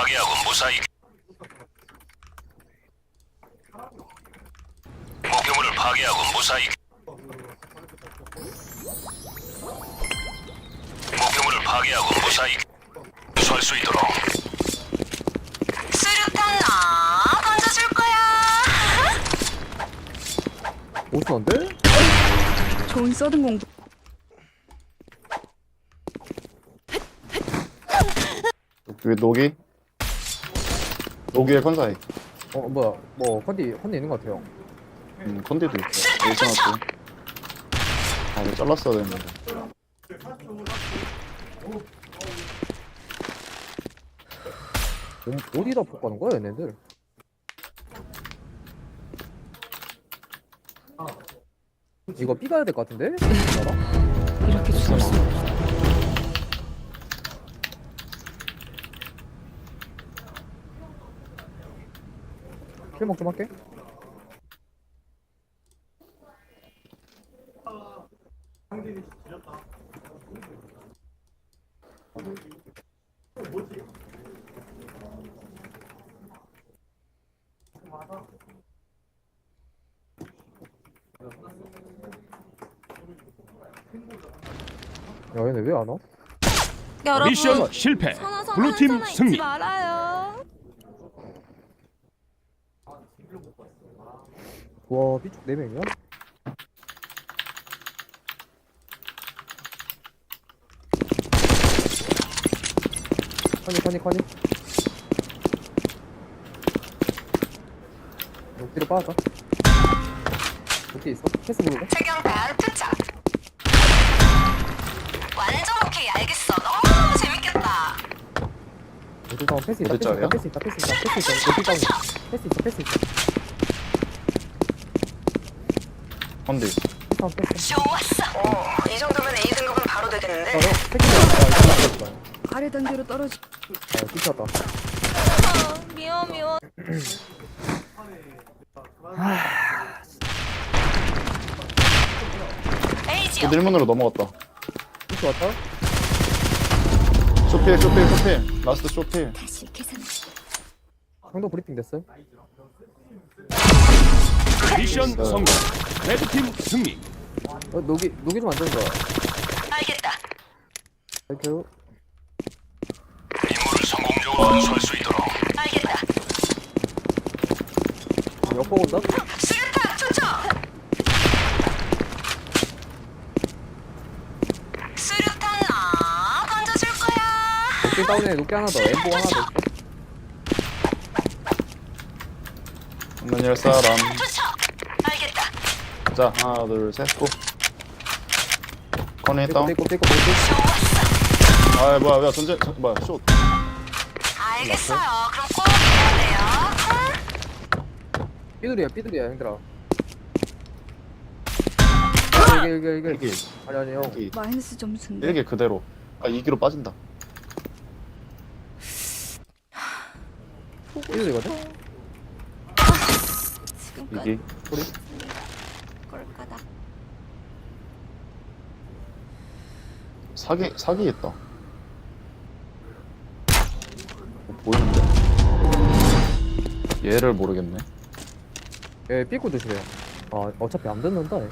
파괴하고 무사히 목표물을 파괴하고 무사히 목표물을 파괴하고 무사히 수할 수 있도록 수류탄 나 던져줄 거야. 오수한데? 좋은 서든 공부 왜 녹이? 녹이의 컨사이. 어 뭐야 뭐 컨디 컨디 있는 것 같아요 음, 컨디도 있어. 일선한테. 아, 이거 잘랐어야 되는데. 어, 어디다 폭 가는 거야 얘네들 이거 B 가야 될 것 같은데? 알아? 이렇게 죽을 수 없어 킬먹 좀 할게 야 얘네 왜 안 와? 여러분, 미션 실패. 선아 선아 블루팀 승리. 잊지 말아요. 와 B쪽 4명이야? 커니 커니 커니 녹디로 빠져 녹디 있어? 패스 부르고 최경단 투착. 완전 오케이 알겠어. 너무 재밌겠다. 녹디 다운 패스 있다 어디 패스 있다? 패스 있다 패스 있다 녹디 다운 패스 있어 패스 있어 다운 패스 좋았어. 오, 이 정도면 A 등급은 바로 되겠는데. 바로 다운 아래 단계로 떨어지 아 뛰쳤다 아, 미워 미워. 에이지요. 또 일문으로 넘어갔다. 패스 왔다? 쇼필, 쇼필, 쇼필. 라스트 쇼필. 다시 계산 형도 브리핑 됐어요? 미션 성공. 레드팀 승리. 어 녹이 녹이 좀안 되는 거야 알겠다. 땡큐 임무를 성공적으로 완수할 수 있도록 알겠다. 역보 온다? 수류탄 투척. 수류탄 나 던져줄 거야. 녹디 다운에 녹디 하나 더 엠보 하나 더 있어 열 사람. 투척. 알겠다. 자, 하나, 둘, 셋, 고. 떼고 다운. 아, 뭐야, 뭐야, 전제, 저, 뭐야, 숏. 알겠어요. 그럼 꼭 해야 돼요. 삐둘이야 삐둘이야 형들아 이게 이게 이게 일기, 아니 아니 형 일기. 마이너스 점수인데 일기 그대로. 아, 2기로 빠진다. 삐둘이거든? 지금까지 2기. 우리 꼴까다. 사기, 사기겠다. 어, 보이는데? 얘를 모르겠네. 예 삐꾸 조심해요 아 어차피 안 듣는다 얘.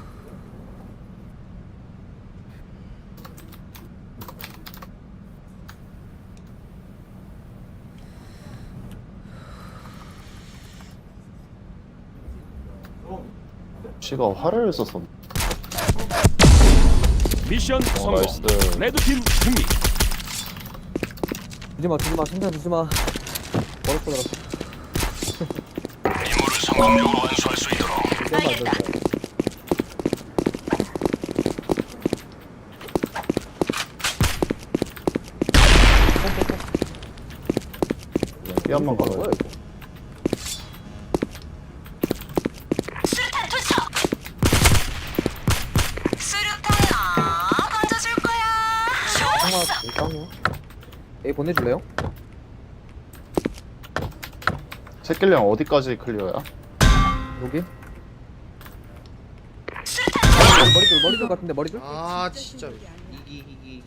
씨가 화를 썼어. 미션 어, 성공. 나이스. 레드팀 승리. 주지마 주지마 심장 주지마 버릇 거더라 임무를 성공적으로 완수할 수 있도록 이건 안 된다 삐 한번 뭐야 가봐요. 이거 수류탄 투척. 수류탄 나 던져줄 거야. 하나 좋았어. 일단요 A 보내줄래요? 새끼령 어디까지 클리어야? 여기? 머리들 머리들 같은데 머리들? 아 진짜 이기 이기 이기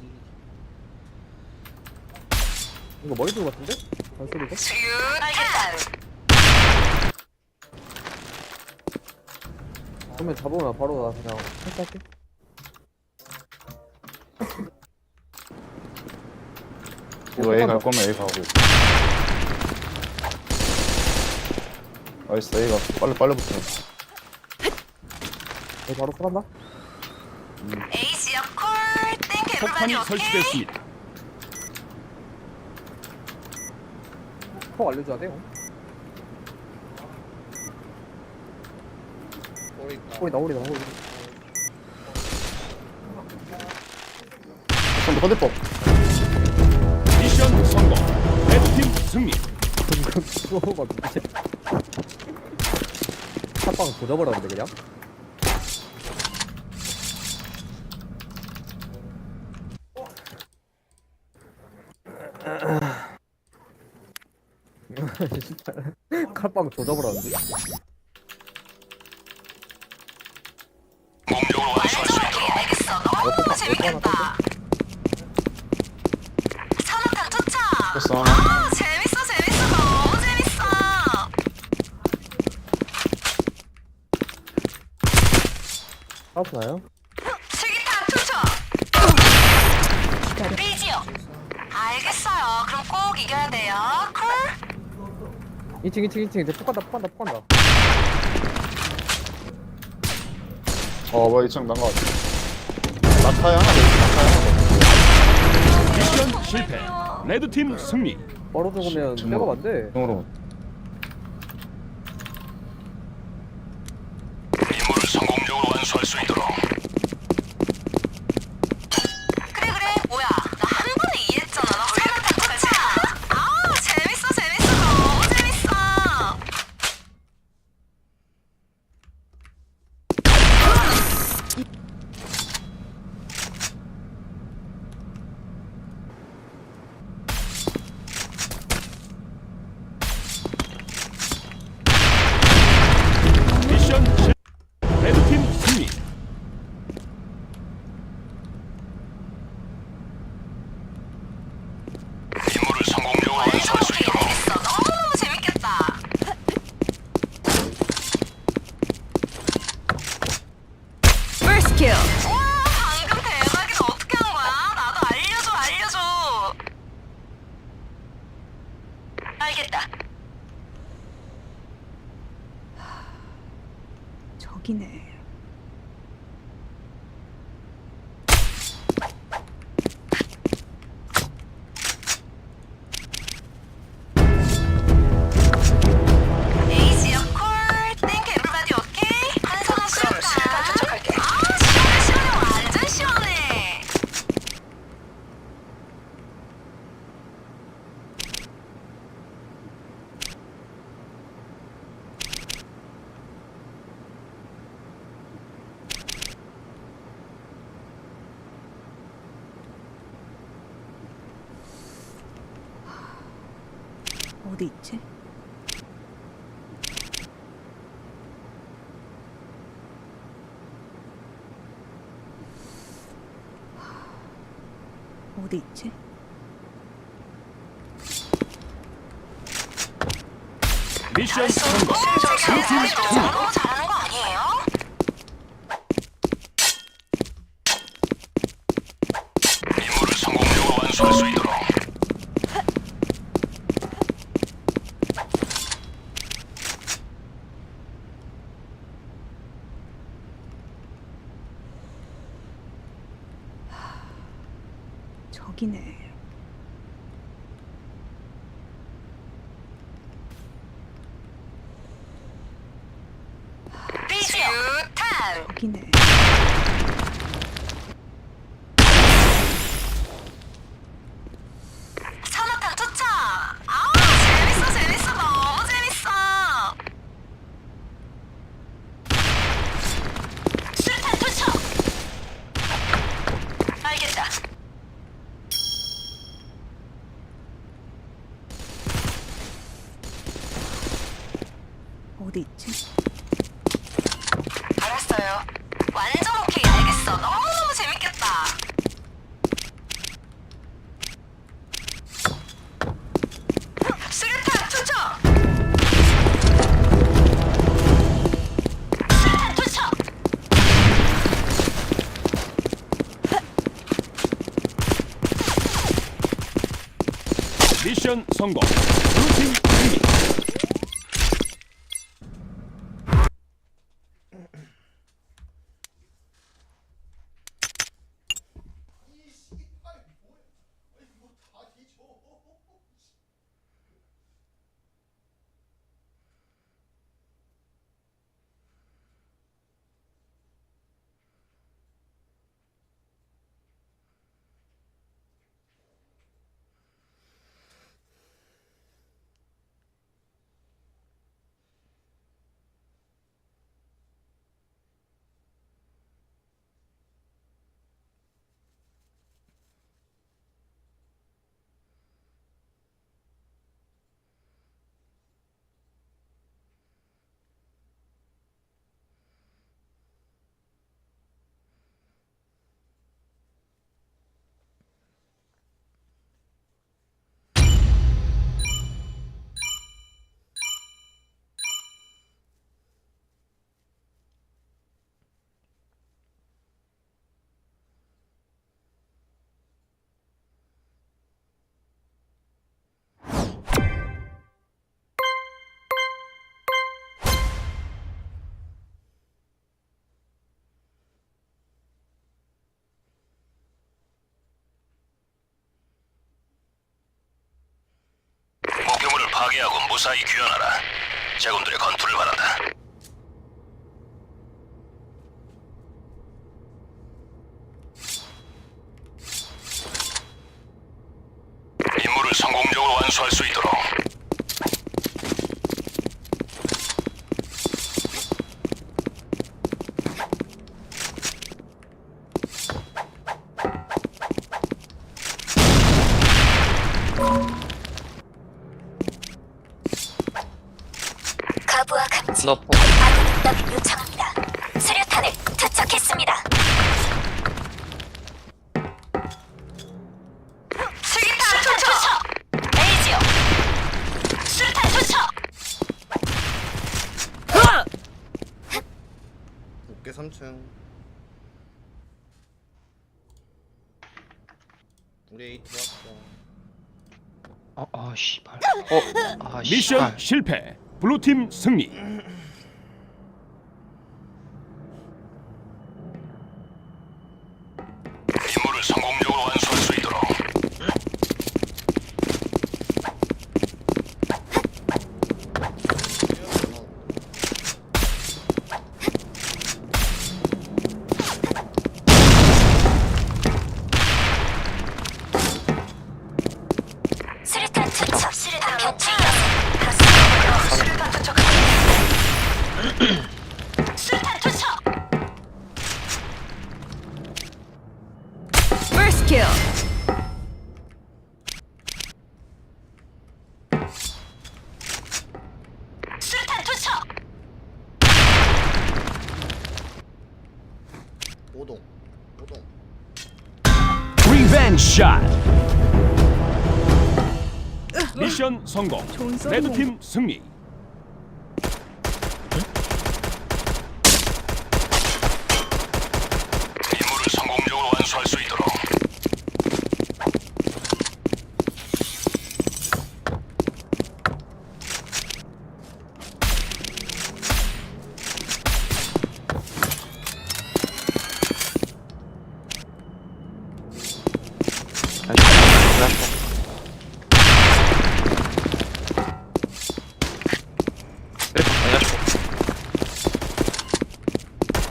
이거 머리 들 같은데? 발소리가? 그러면 잡으면 바로 나 그냥 패스할게 이거 A 갈 거면 A 가고 나이스 A가. 빨리 빨리 붙어. 여기 바로 땡 폭탄이 오케이. 설치됐습니다. 폭 알려줘야 돼요 꼬리다 꼬리다 꼬리. 근데 컨대법 승리. 금금 쏘가 미치 샷방 조져버렸는데 그냥? 칼빵 조져버렸는데 재밌겠다 투척 재밌어 재밌어 너무 재밌어 알았 나요? 수기탄 투척 삐지요. 알겠어요. 그럼 꼭 이겨야 돼요. 콜. 2층 2층 2층. 이제 폭 간다 폭 간다 폭 간다. 어 뭐야 2층 난거 같아. 낙하에 하나 더 있어 낙하에 하나 더 미션 실패. 레드팀 승리. 바로 죽으면 정말. 백업 안돼. 중으로. 임무를 성공적으로 완수할 수 있도록 미션 성공. 저기 너무 잘하는 거 아니에요? 임무를 성공적으로 완수할 수 있도록 저기네. 수류탄 저기네. 미션 성공. 파괴하고 무사히 귀환하라. 제군들의 건투를 바란다. 임무를 성공적으로 완수할 수 있도록 가부와 감지. 너 포. 아군 응답 요청합니다. 수류탄을 투척했습니다. 수류탄 투척! 에이지오! 수류탄 투척! 어깨 3층 A 들어왔어 어, 아, 씨발. 어, 아, 미션 씨발. 실패. 블루팀 승리. 미션 성공. 레드팀 승리. 임무를 성공적으로 완수할 수 있도록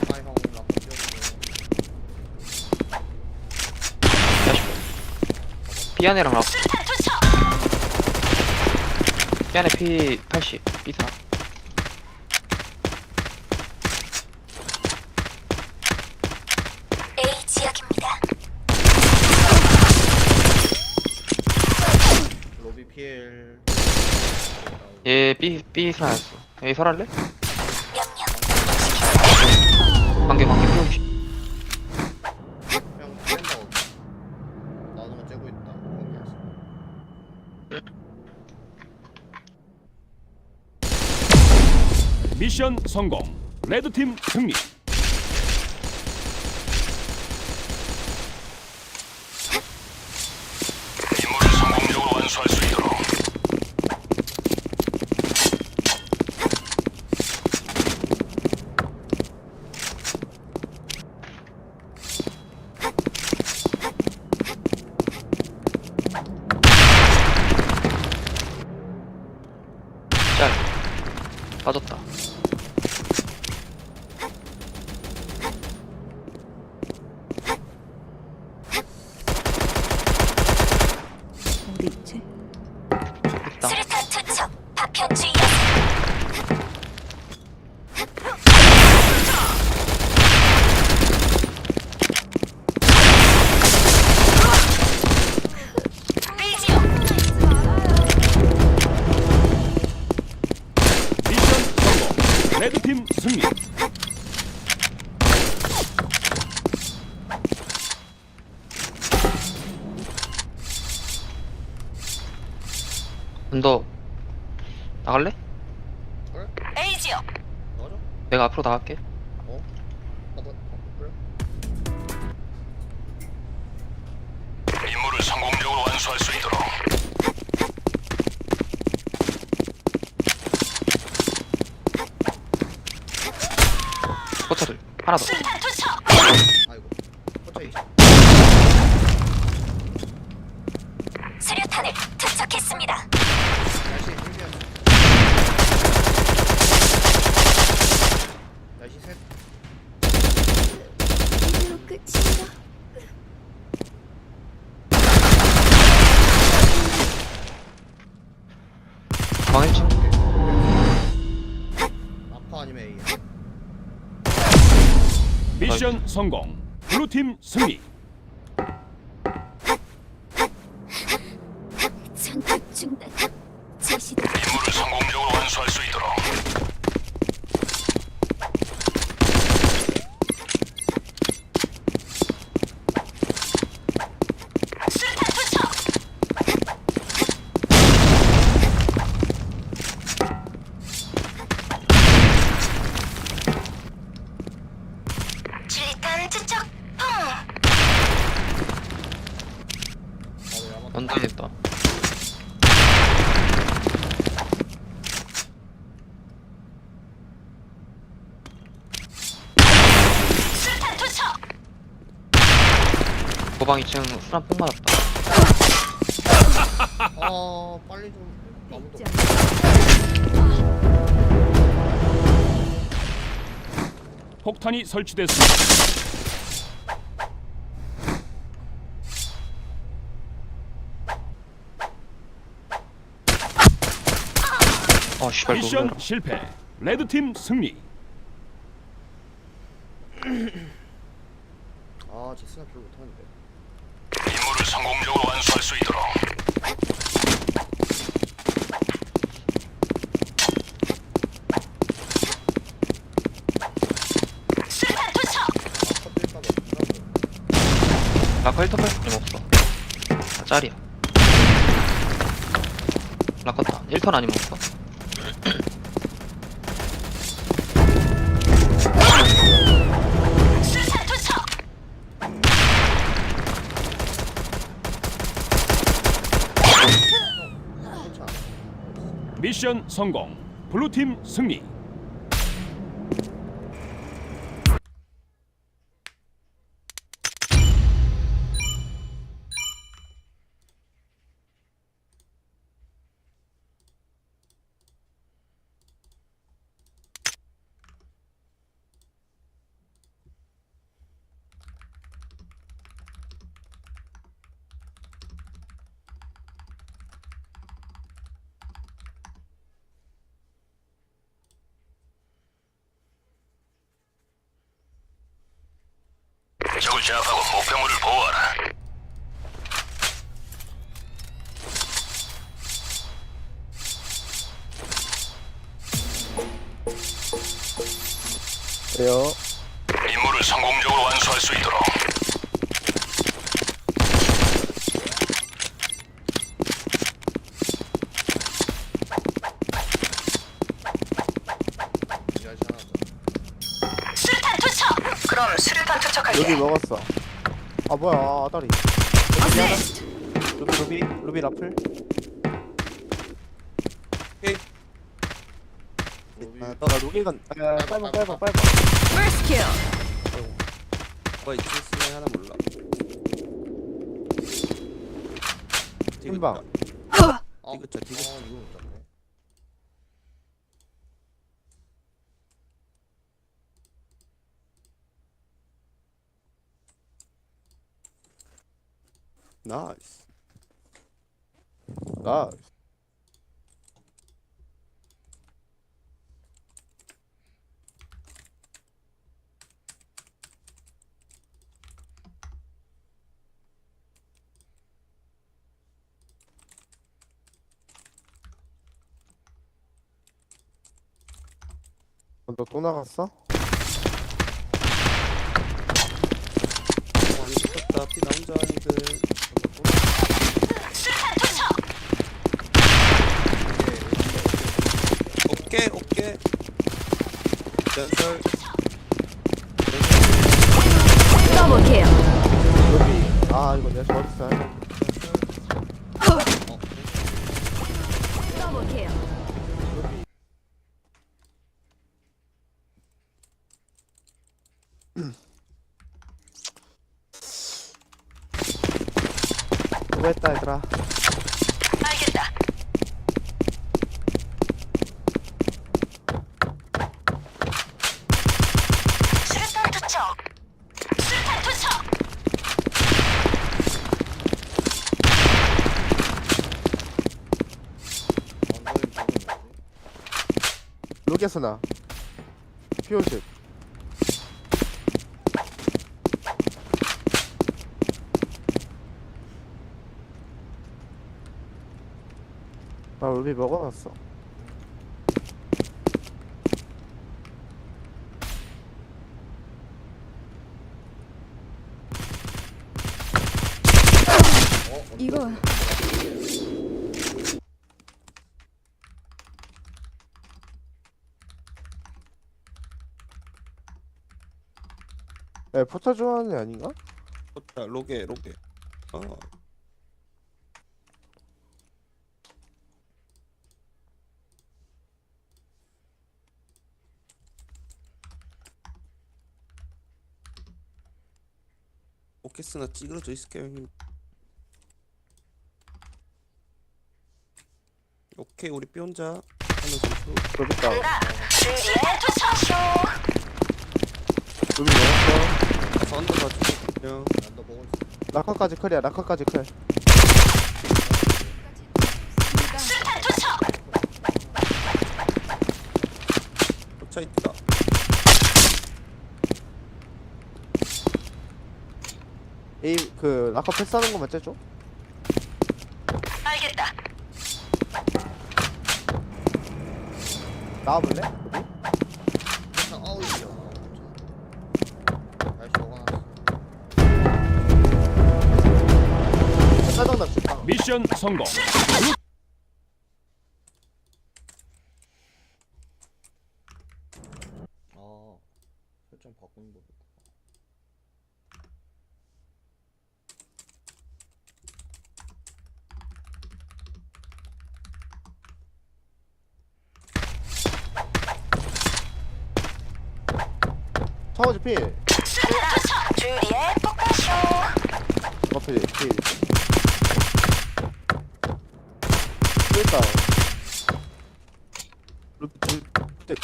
하이 형 라프 뛰어주네 삐안이랑 라 수류탄 투척! 삐안에 피 80. 삐사. A 지역입니다. 로비 PL 얘 삐, 삐사였어. 여기 설할래? 명령. 관계, 관계. 뿅. 형 뺀다고 나도 뭐 째고 있다 거기에서 미션 성공. 레드팀 승리. 앞으로 나갈게. 어? 나도 어, 그래? 임무를 성공적으로 완수할 수 있도록 포차들 하나 더. 성공. 블루팀 승리. 도방 2층 수납 폭 맞았다. 아 빨리 좀. 아무도. 폭탄이 설치됐습니다. 어 씨발 미션 놀래라. 실패. 레드팀 승리. 아, 제 스나 별로 못하는데. 임무를 성공적으로 완수할 수 있도록 수류탄 투척. 라커 1터 뺄수 없어. 아, 짤이야. 라커 다. 1턴 아니면 없어. 미션 성공. 블루팀 승리. 적을 제압하고 목표물을 보호하라 그래요. 임무를 성공적으로 완수할 수 있도록. 수류탄 투척. 그럼 수류탄 투척할게. 루비 먹었어. 아 뭐야 아, 아다리. 어시스트. 루비 루비 루비 라플. 로비. 아, 나 루비가 아, 빨방 빨방 빨방. First kill. 뭐 있지 쓰면 하나 몰라. 아, 이거 저 이거 나이스. 나 어, 너또 나갔어? 많이 붙었다. 피 남자 아이들. 수류탄 투척 오케이 오케이. 전 로게스나. 피오십. 아 루비 먹어놨어. 에 포차 좋아하는 애 아닌가? 포차 로게 로게. 어. 오케스나 찌그러져 있을게요 형님. 오케이 우리 삐 혼자 투척쇼 루비 먹었어 가서 언더 그냥 난너 먹을 수 있어. 라커까지 클이야 라커까지 클. 포차 있다. 에이 그 라커 패스하는 거만 째줘. 알겠다 나와볼래? 일 미션 성공. 아 설정 바꾸는 거. 창호지 필. 주리의 폭발쇼 커피 필. 필다. 루피 둘. 때.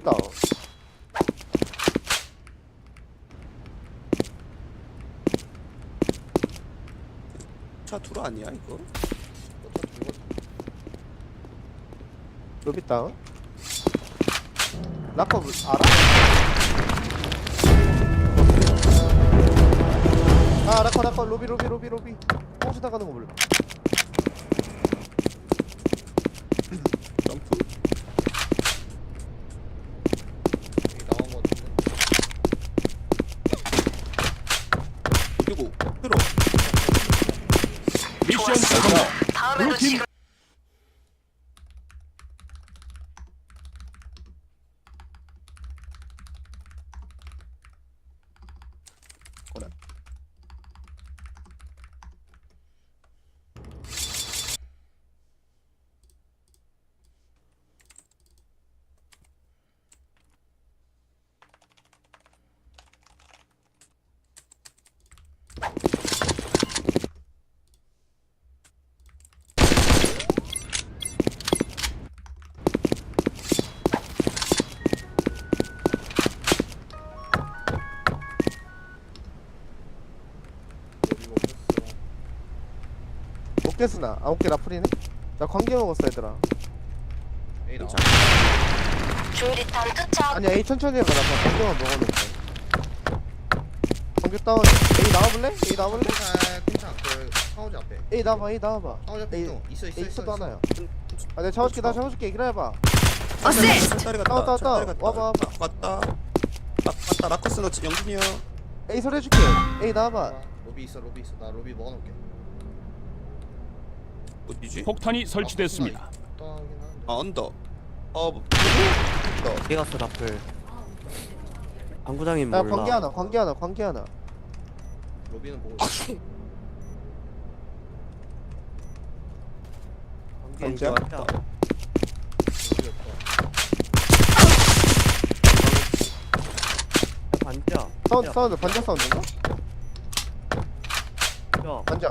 다운. 차 투로 아니야 이거? 루비 다운. 라커 물- 알아? 아 라커 라커 로비 로비 로비 로비 뽕수 나가는 거 몰라 점프 여기 나온 거 같은데. 그리고 들어 미션 성공. 다음에도 지금 개 쓰나? 아홉 개 라플이네? 나 관계 먹었어 얘들아. 에이 나 조리탄 투척. 아니야 A 천천히 해봐. 나 관계만 먹었는데 관계 다운 A 나와볼래? A 나와볼래? 괜찮아 괜찮아. 그 상호지 앞에. A 나와봐 A 나와봐. 상호지 앞에 에이, 있어. 있어 있어 A 있어 있어도 있어. 하나야. 아 내가 잡아줄게 나 잡아줄게. 기다려봐. 어셋! 다운 철다리 갔다 갔다. 와봐 와봐. 왔다. 락 갔다. 라커스 너 영준이 형 A 소리 해줄게. A 나와봐. 아, 로비 있어 로비 있어. 나 로비 먹어놓을게 어디지? 폭탄이 설치됐습니다. 떠긴 하는데. 아 언더. 어 뭐, 어디 갔어 라플? 방구장인 야 몰라. 관계 하나 관계 하나 관계 하나. 로비는 보고 있어 관계 왔다 로비 없다. 반자 사운드 사운드 반자 사운드인가? 야. 반자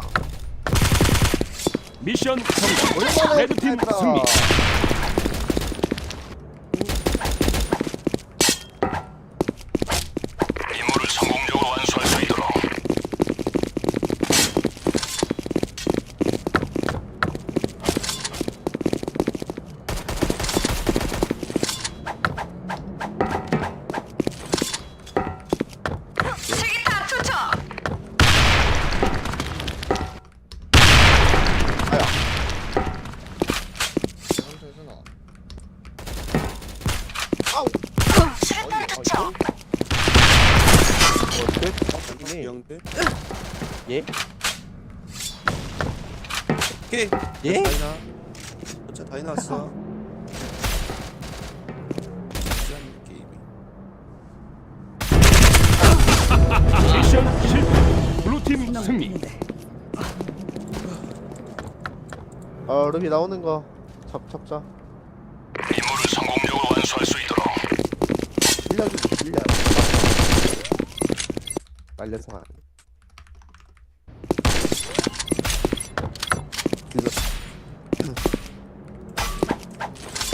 미션 성공. 레드팀 승리. 승리. 어 루비 나오는 거. 잡, 잡자. 임무를 성공적으로 완수할 수 있도록. 실력이지 실력 날려서 안.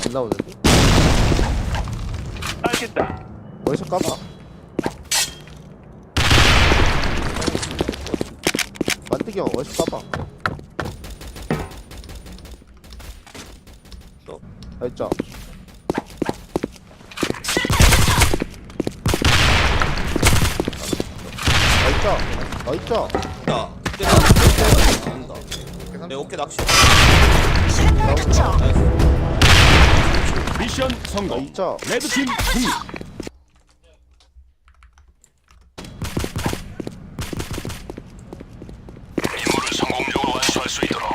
안 나오는데? 알겠다. 어디서 까봐 형 어디서. 아 있죠 아 있죠 아 있죠 야 이때 나 나온다 내 어깨 낚시 투척. 미션 아 성공. 있죠 레드팀 승리. 임무를 완수할 수 있도록.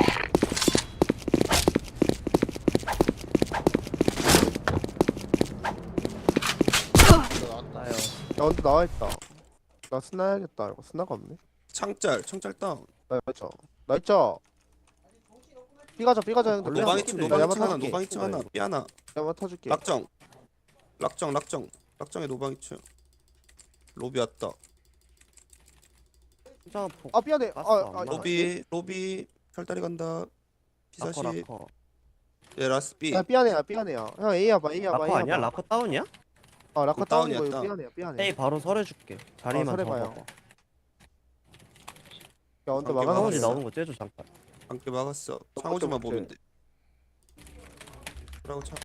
나요. 야 근데 나와있다. 나 스나야겠다 이거 스나가 없네? 창짤 창짤 다운. 나 있죠? 나 있죠? 삐가자 삐가자 형들 노방 2층 노방 야마 2층 하나 노방 2층 하나. 삐 하나. 야마 타줄게. 락정. 락정 락정. 락정에 노방 2층. 로비 왔다. 아 미안해 아, 아, 안 로비 로비 철다리 간다. 라커 피사시. 라커 예 라스 B 야 삐안해야 삐안해야 형 A 야 봐 A 야봐 A 라커 아니야? 라커 다운이야? 아 라커 다운인 거 다운. 삐안해야 삐안해 에이 바로 설해줄게. 자리만 설해봐요. 잡아봐. 야 언더 막아놓은 막았어. 나오는 거 째줘 잠깐. 함께 막았어. 상호지만. 보면 돼. 그러고 참